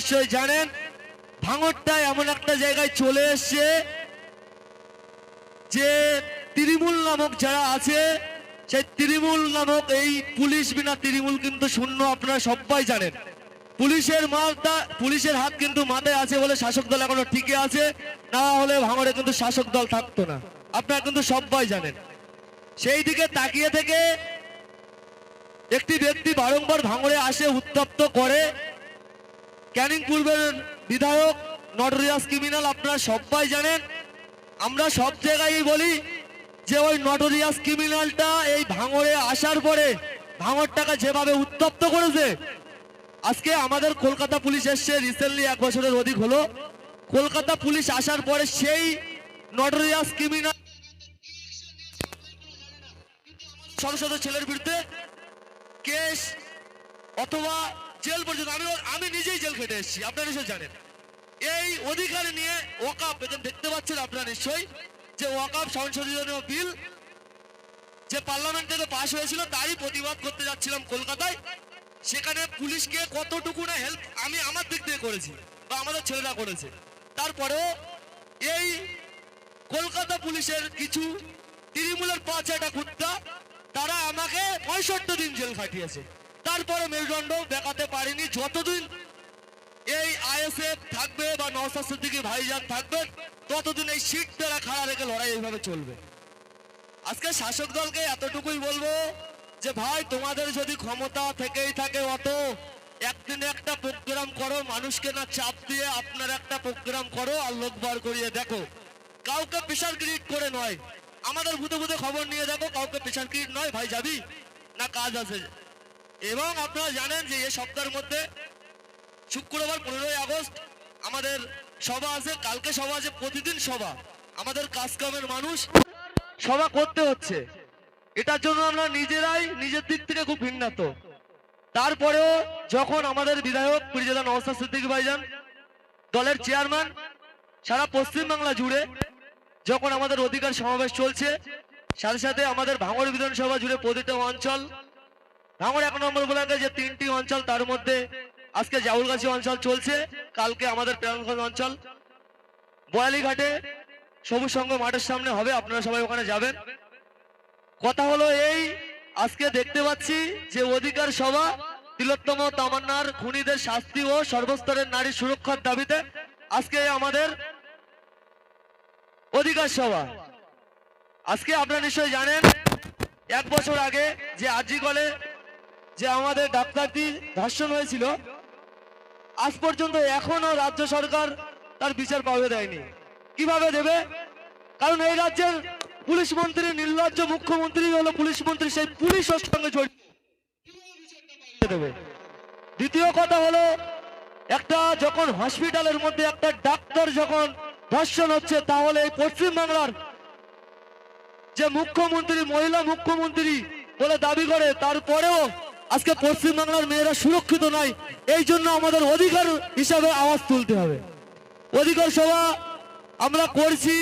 নিশ্চয়ই জানেন ভাঙরটা এমন একটা জায়গায় চলে এসছে যে তৃণমূল নামক যারা আছে, সেই তৃণমূল নামক এই পুলিশ বিনা তৃণমূল কিন্তু শূন্য আপনারা সবাই জানেন। পুলিশের মালটা, পুলিশের হাত কিন্তু মাথায় আছে বলে শাসক দল এখনও টিকে আছে, না হলে ভাঙড়ে কিন্তু শাসক দল থাকতো না। আপনারা কিন্তু সবাই জানেন। সেই দিকে তাকিয়ে থেকে একটি ব্যক্তি বারংবার ভাঙড়ে আসে, উত্তপ্ত করে ক্যানিং পূর্বের বিধায়ক নটরিয়াস ক্রিমিনাল আপনারা সবাই জানেন। আমরা সব জায়গায় বলি যে ওই নটরিয়াস ক্রিমিনালটা এই ভাঙড়ে আসার পরে ভাঙড়টাকে যেভাবে উত্তপ্ত করেছে, আজকে আমাদের কলকাতা পুলিশ এসছে রিসেন্টলি এক বছরের অধিক হলো। কলকাতা পুলিশ আসার পরে সেই নটরিয়াস ক্রিমিনাল সংসদ ছেলের বিরুদ্ধে কেস অথবা জেল পর্যন্ত, আমি আমি নিজেই জেল খেটে এসেছি, আপনারা নিশ্চয়ই জানেন। এই অধিকার নিয়ে ওয়াকাপ এখানে দেখতে পাচ্ছেন আপনারা নিশ্চয়ই, যে ওয়াকাপ সংশোধনীয় বিল যে পার্লামেন্ট থেকে পাশ হয়েছিল, তারই প্রতিবাদ করতে যাচ্ছিলাম কলকাতায়। সেখানে পুলিশকে কতটুকু না হেল্প আমি আমার দিক থেকে করেছি, বা আমাদের ছেলেরা করেছে। তারপরেও এই কলকাতা পুলিশের কিছু তৃণমূলের পাঁচ একটা কুত্তা, তারা আমাকে পঁয়ষট্টি দিন জেল খাটিয়েছে। তারপরে মেরুদণ্ড দেখাতে পারিনি। যতদিন এই আইএসএফ থাকবে বা নওসাদ সিদ্দিকী ভাইজান থাকবে, ততদিন এই সিট তারা খাড়া রেখে লড়াই এইভাবে চলবে। আজকে শাসক দলকে এতটুকুই বলব যে, ভাই, তোমাদের যদি ক্ষমতা থেকেই থাকে অত, একদিনে একটা প্রোগ্রাম করো, মানুষকে না চাপ দিয়ে আপনার একটা প্রোগ্রাম করো আর লোক বার করিয়ে দেখো। কাউকে প্রেশার ক্রিয়েট করে নয়। আমাদের ভূতে ভূতে খবর নিয়ে দেখো, কাউকে প্রেশার ক্রিয়েট নয়। ভাই, যাবি? না কাজ আছে? এবং আপনারা জানেন যে এই সপ্তাহের মধ্যে শুক্রবার পনেরোই আগস্ট আমাদের সভা আছে, কালকে সভা আছে, প্রতিদিন সভা। আমাদের কাজকামের মানুষ সভা করতে হচ্ছে। এটার জন্য আমরা নিজেরাই নিজের দিক থেকে খুব ভিন্নত। তারপরেও যখন আমাদের বিধায়ক পিরিজাদা নওসাদ সিদ্দিকী ভাইজান দলের চেয়ারম্যান সারা পশ্চিমবাংলা জুড়ে যখন আমাদের অধিকার সমাবেশ চলছে, সাথে সাথে আমাদের ভাঙড় বিধানসভা জুড়ে প্রতিটা অঞ্চল ভাঙড় এক নম্বর ব্লকে যে তিনটি অঞ্চল, তার মধ্যে আজকে জাউলগাছি অঞ্চল চলছে, কালকে আমাদের প্রাণগঞ্জ অঞ্চল। বয়ালিঘাটে সবুজ সংঘ মাঠের সামনে হবে, আপনারা সবাই ওখানে যাবেন। কথা হলো এই, আজকে দেখতে পাচ্ছি যে অধিকার সভা তিলোত্তম তামান্নার খুনিদের শাস্তি ও সর্বস্তরের নারী সুরক্ষার দাবিতে আজকে আমাদের অধিকার সভা। আজকে আপনারা নিশ্চয়ই জানেন, এক বছর আগে যে আজি কলে যে আমাদের ডাক্তারটি ধর্ষণ হয়েছিল, আজ পর্যন্ত এখনও রাজ্য সরকার তার বিচার পাবে দেয়নি। কীভাবে দেবে? কারণ এই রাজ্যের পুলিশ মন্ত্রী, নির্লজ্জ মুখ্যমন্ত্রী হলো পুলিশ মন্ত্রী, সেই পুলিশ সঙ্গে জড়িত। দেবে। দ্বিতীয় কথা হলো, একটা যখন হসপিটালের মধ্যে একটা ডাক্তার যখন ধর্ষণ হচ্ছে, তাহলে এই পশ্চিমবাংলার যে মুখ্যমন্ত্রী, মহিলা মুখ্যমন্ত্রী বলে দাবি করে, তারপরেও আজকে পশ্চিমবাংলার মেয়েরা সুরক্ষিত নয়। এই জন্য আমাদের অধিকার হিসাবে আওয়াজ তুলতে হবে। অধিকার সভা আমরা করছি।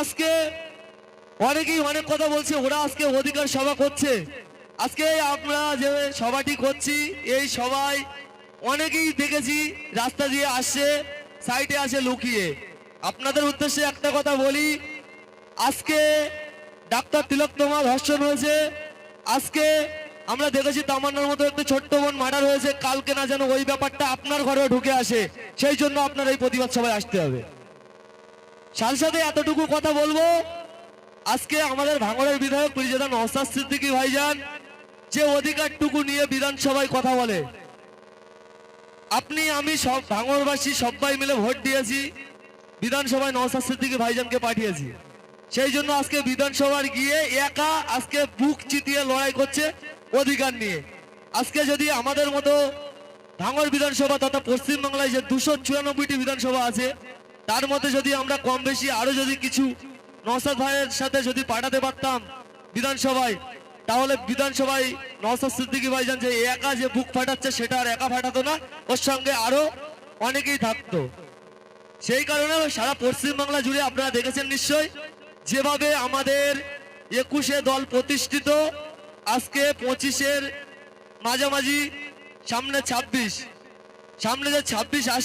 আজকে অনেকেই অনেক কথা বলছে, ওরা আজকে অধিকার সভা করছে। আজকে আমরা যে সভাটি করছি, এই সবাই অনেকেই দেখেছি, রাস্তা দিয়ে আসছে, সাইডে আসে লুকিয়ে। আপনাদের উদ্দেশ্যে একটা কথা বলি, আজকে ডাক্তার তিলকতমা ধর্ষণ হয়েছে। আজকে আমরা দেখেছি তামান্নার মতো একটু ছোট্ট বোন মার্ডার হয়েছে। কালকে না যেন ওই ব্যাপারটা আপনার ঘরেও ঢুকে আসে। সেই জন্য আপনার এই প্রতিবাদ সভায় আসতে হবে। সাথে এতটুকু কথা বলব। আজকে আমাদের ভাঙড়ের বিধায়ক পরিচালক নওসাদ সিদ্দিকী ভাইজান যে অধিকারটুকু নিয়ে বিধানসভায় কথা বলে। আপনি, আমি সব ভাঙড়বাসী সবাই মিলে ভোট দিয়েছি। বিধানসভায় নওসাদ সিদ্দিকী ভাইজানকে পাঠিয়েছি। সেই জন্য আজকে বিধানসভার গিয়ে একা আজকে বুক চিতিয়ে লড়াই করছে। অধিকার নিয়ে। আজকে যদি আমাদের মতো ভাঙড় বিধানসভা তথা পশ্চিমবাংলায় যে দুশো চুরানব্বইটি বিধানসভা আছে, তার মধ্যে যদি আমরা কম বেশি আরও যদি কিছু নওসাদ ভাইয়ের সাথে যদি পাঠাতে পারতাম বিধানসভায়, তাহলে বিধানসভায় নসাদ সিদ্দিকী ভাইজান যে একা যে বুক ফাটাচ্ছে সেটা আর একা ফাটাতো না, ওর সঙ্গে আরও অনেকেই থাকতো। সেই কারণে সারা পশ্চিমবাংলা জুড়ে আপনারা দেখেছেন নিশ্চয়, যেভাবে আমাদের একুশে দল প্রতিষ্ঠিত আজকে পঁচিশের মাঝামাঝি সামনে ছাব্বিশ। সামনে যে ছাব্বিশ